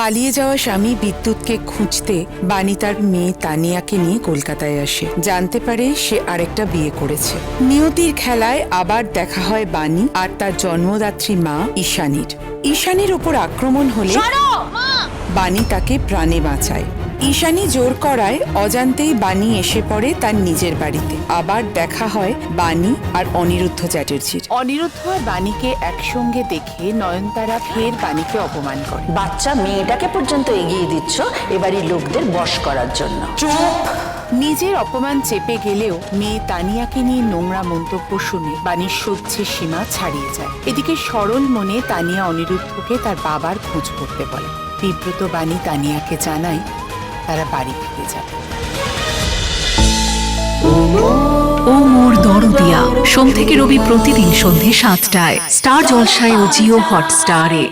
পালিয়ে যাওয়া স্বামী বিদ্যুৎকে খুঁজতে বাণী তার মেয়ে তানিয়াকে নিয়ে কলকাতায় আসে। জানতে পারে সে আরেকটা বিয়ে করেছে। নিয়তির খেলায় আবার দেখা হয় বাণী আর তার জন্মদাত্রী মা ঈশানীর। ঈশানীর ওপর আক্রমণ হলে বাণী তাকে প্রাণে বাঁচায়। ঈশানী জোর করায় অজান্তেই বাণী এসে পড়ে তার নিজের বাড়িতে। আবার দেখা হয় বাণী আর অনিরুদ্ধ চ্যাটার্জির। অনিরুদ্ধ আর বাণীকে একসঙ্গে দেখে নয়নতারা ফের বাণীকে অপমান করে। বাচ্চা মেয়েটাকে পর্যন্ত এগিয়ে দিচ্ছ এবারই লোকদের বশ করার জন্য। নিজের অপমান চেপে গেলেও মেয়ে তানিয়াকে নিয়ে নোংরা মন্তব্য শুনে বাণীর সহ্যের সীমা ছাড়িয়ে যায়। এদিকে সরল মনে তানিয়া অনিরুদ্ধকে তার বাবার খোঁজ করতে বলে। বিব্রত বাণী তানিয়াকে জানায় তারা বাড়ি ফিরে যাবে। ও মোর দরদিয়া। সোম থেকে রবি প্রতিদিন সন্ধে সাতটায়। স্টার জলসায় ও জিও হটস্টারে।